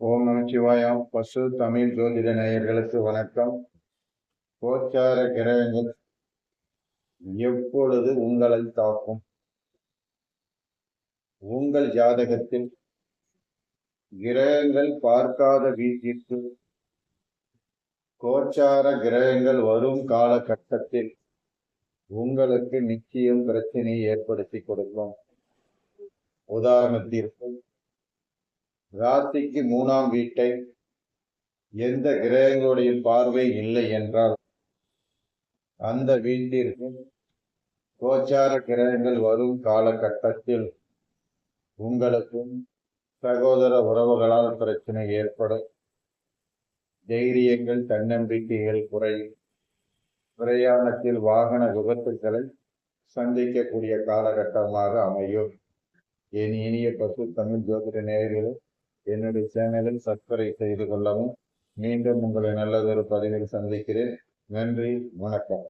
ஓம் நமச்சிவாயம் பசு தமிழ் ஜோதிட நேயர்களுக்கு வணக்கம். கோச்சார கிரகங்கள் எப்பொழுது உங்களை தாக்கும்? உங்கள் ஜாதகத்தில் கிரகங்கள் பார்க்காத வீட்டிற்கு கோச்சார கிரகங்கள் வரும் காலகட்டத்தில் உங்களுக்கு நிச்சயம் பிரச்சனையை ஏற்படுத்தி கொடுக்கும். உதாரணத்திற்கு ராசிக்கு மூணாம் வீட்டை எந்த கிரகங்களுடைய பார்வை இல்லை என்றால் அந்த வீட்டிற்கு கோச்சார கிரகங்கள் வரும் காலகட்டத்தில் உங்களுக்கும் சகோதர உறவுகளால் பிரச்சனை ஏற்படும். தைரியங்கள் தன்னம்பிக்கைகள் குறையும். பிரயாணத்தில் வாகன விபத்துக்களை சந்திக்கக்கூடிய காலகட்டமாக அமையும். என் இனிய பசு தமிழ் ஜோதிட நேயர்களே என்னுடைய சேனலில் சப்ஸ்கிரைப் செய்து கொள்ளவும். மீண்டும் உங்களை நல்லதொரு பதிவில் சந்திக்கிறேன். நன்றி. வணக்கம்.